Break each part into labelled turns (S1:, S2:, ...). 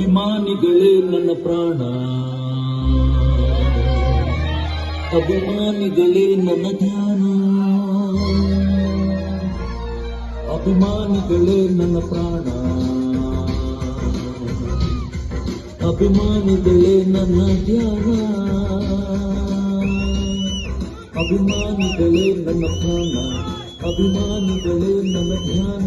S1: ಅಭಿಮಾನಿಗಳೇ ನನ್ನ ಪ್ರಾಣ ಅಭಿಮಾನಿಗಳೇ ನನ್ನ ಧ್ಯಾನ ಅಭಿಮಾನಿಗಳೇ ನನ್ನ ಪ್ರಾಣ ಅಭಿಮಾನಿಗಳೇ ನನ್ನ ಧ್ಯಾನ ಅಭಿಮಾನಿಗಳೇ ನನ್ನ ಪ್ರಾಣ ಅಭಿಮಾನಿಗಳೇ ನನ್ನ ಧ್ಯಾನ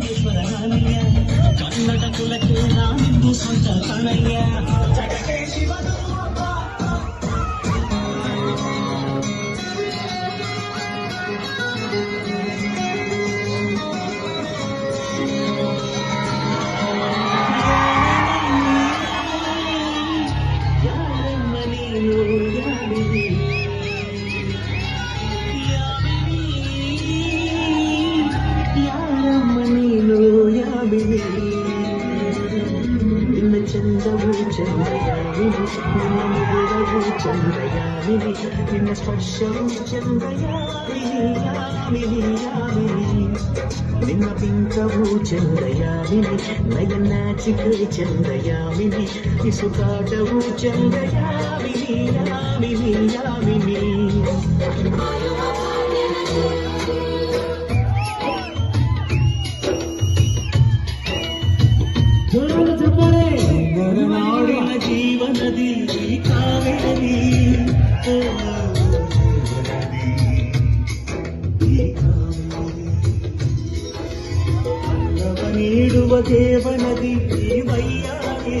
S2: నానయ్య కన్నడ కులకే నాందు స్వంత కణయ్య జగతే శివను విలియా నిన్న స్పర్శం చంద్రయా విలియా విలియా విలి నిన్న పింకవు చంద్రయామిని నయనాచికై చంద్రయామిని ఇసుకాటవు చంద్రయామిని యామిని ఎవనది ఈ వయ్యాయే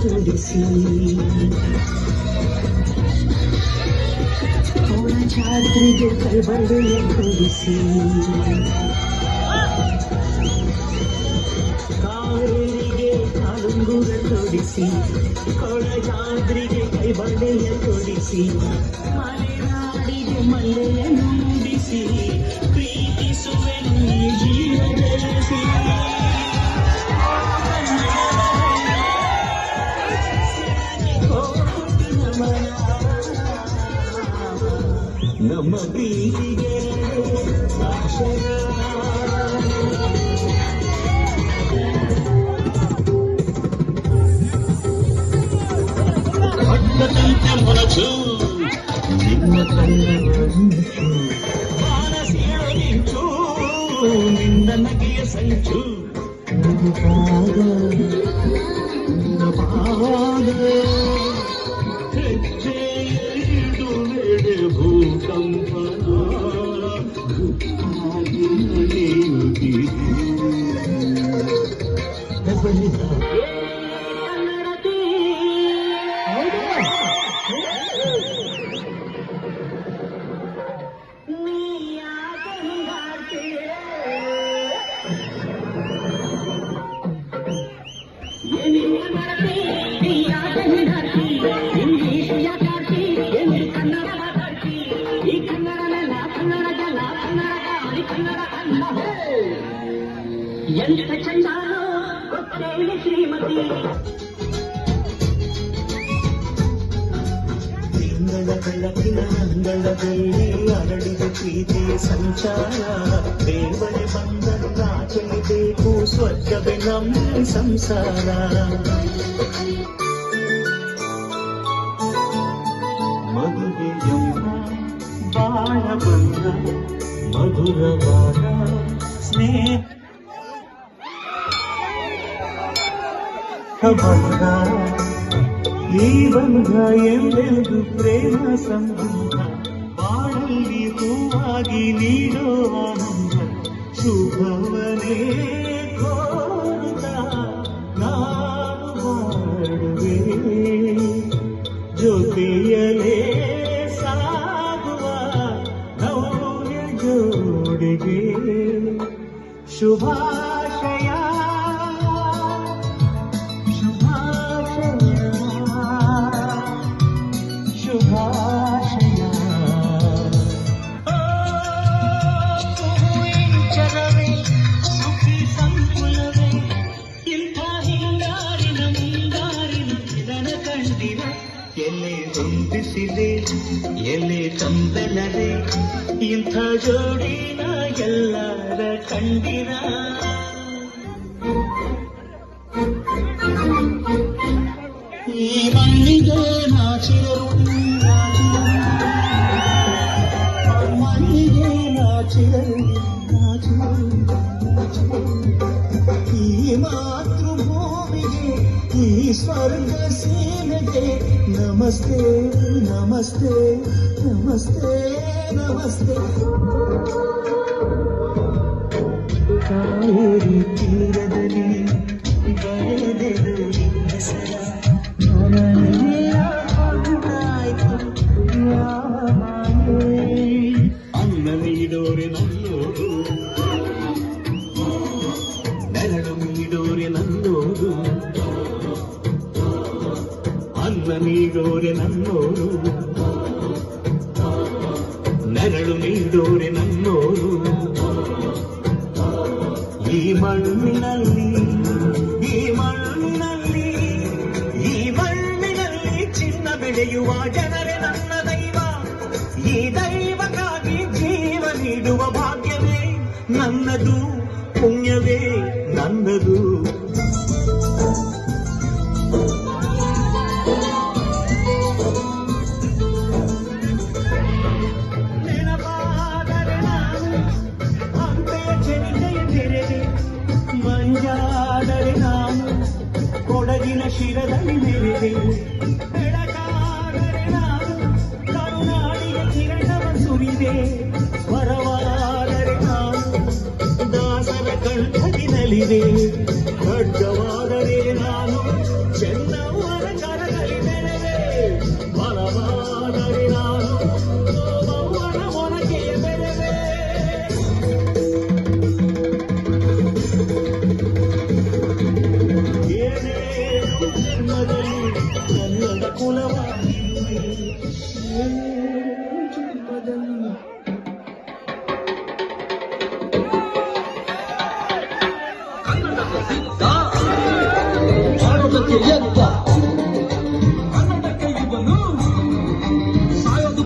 S2: ಕಾಲುಂಗುರ ತೊಡಿಸಿ ಅವಳ ಛಾತ್ರಿಗೆ ಕೈಬಳ್ಳೆಯ ಕೊಡಿಸಿ ಕಾವೇರಿಗೆ ಕಾಲುಂಗುರ ತೊಡಿಸಿ ಕೊಳ ಜಾತ್ರಿಗೆ ಕೈಬಳ್ಳೆಯ ಕೊಡಿಸಿ ಮಲೆನಾಡಿಗೆ ನಮ್ಮ ಪ್ರೀತಿಗೆ ಸಾಕ್ಷರ ಪಟ್ಟದಂತೆ ಮೊಳಚು ನಿನ್ನ ಕಣ್ಣು ಮಾನಸೀಳ ಮಿಂಚು ನಿನ್ನ Thank you. ಬಲಿದ ఎంత చందాలో కొత్తేలి శ్రీమతి ಅಂಗಳ ಬೆಳಕಿನ ಅಂಗಳದಲ್ಲಿ ಅರಳಿದ ಪ್ರೀತಿಯ ಸಂಚಾರ ದೇವರೇ ಬಂದದ್ದಾಗಲೇಬೇಕು ಸ್ವರ್ಗವೇ ನಮ್ಮ ಸಂಸಾರ ಮದುವೆಯಮ್ಮ ಬಾಳ ಬಂದ ಮಧುರವಾದ ಸ್ನೇಹ ಬಂದ ಈ ಬಂಧ ಎಂದೆಂದು ಪ್ರೇಮ ಸಂಬಂಧ ಬಾಳಲ್ಲಿ ಹೂವಾಗಿ ನೀಡೋ ಆನಂದ ಶುಭವನೇ ಕೋರುತ್ತ ಮಾತೃಭಾಷೆಯ ಸಂಕುಲವೇ ಇಂಥ ಹಿಂದಾರಿನ ಮುಂದಾರಿನ ನಿಧನ ಎಲೆ ಹೊಂದಿಸಿದೆ ಎಲೆ ತಂಬೆಲದೆ ಇಂಥ ಜೋಡಿನ ಎಲ್ಲರ ಕಂಡಿರ ಈ ಮಣ್ಣಿಗೆ ನಾಚಿದರು ಮಣ್ಣಿಗೆ ನಾಚಿದರು ಈ ಮಾತೃಭೂಮಿಗೆ ಈ ಸ್ವರ್ಗ ಸೀಮೆಗೆ ನಮಸ್ತೆ ನಮಸ್ತೆ ನಮಸ್ತೆ ನಮಸ್ತೆ ಕಾವೇರಿ ತೀರದಲ್ಲಿ ನೆರಳು ನೀಡೋರೆ ನನ್ನೋರು. ಅನ್ನ ನೀಡೋರೆ ನನ್ನೋರು. ನೆರಳು ನೀಡೋರೆ ನನ್ನೋರು. ಈ ಮಣ್ಣಿನಲ್ಲಿ ಈ ಮಣ್ಣಿನಲ್ಲಿ ಈ ಮಣ್ಣಿನಲ್ಲಿ ಚಿನ್ನ ಬೆಳೆಯುವ ಜನರೇ ನನ್ನ ದೈವ. ಈ ದೈವಕ್ಕಾಗಿ ಜೀವ ನೀಡುವ ಭಾಗ್ಯವೇ ನನ್ನದು, ಪುಣ್ಯವೇ. ನನ್ನದು ನೆನಪಾದರೆ ನಾನು ಅಂತೆಯ ಚರಿತೆಯ ತೆರೆದೆ ಮಂಜಾದರೆ ನಾನು ಕೊಡಗಿನ ಶಿರದಲ್ಲಿ ನೆರೆದೆ ಬೆಳಕಾದರೆ ಕಂಠದಿನಲಿದೆ ಖಡ್ಗವಾದರೆ ನಾನು ಚೆನ್ನವರ ಕರದಲ್ಲಿ ನೆನೆದೆ ಬಲವಾದರೆ ನಾನು ಸೋಮವ್ವನ ಮೊನಕೆಯ ಬೆಳೆದೆ ಏನೇನು ಜನ್ಮದಲ್ಲಿ ಕನ್ನಡ ಕುಲವಾಗಿರುವೆ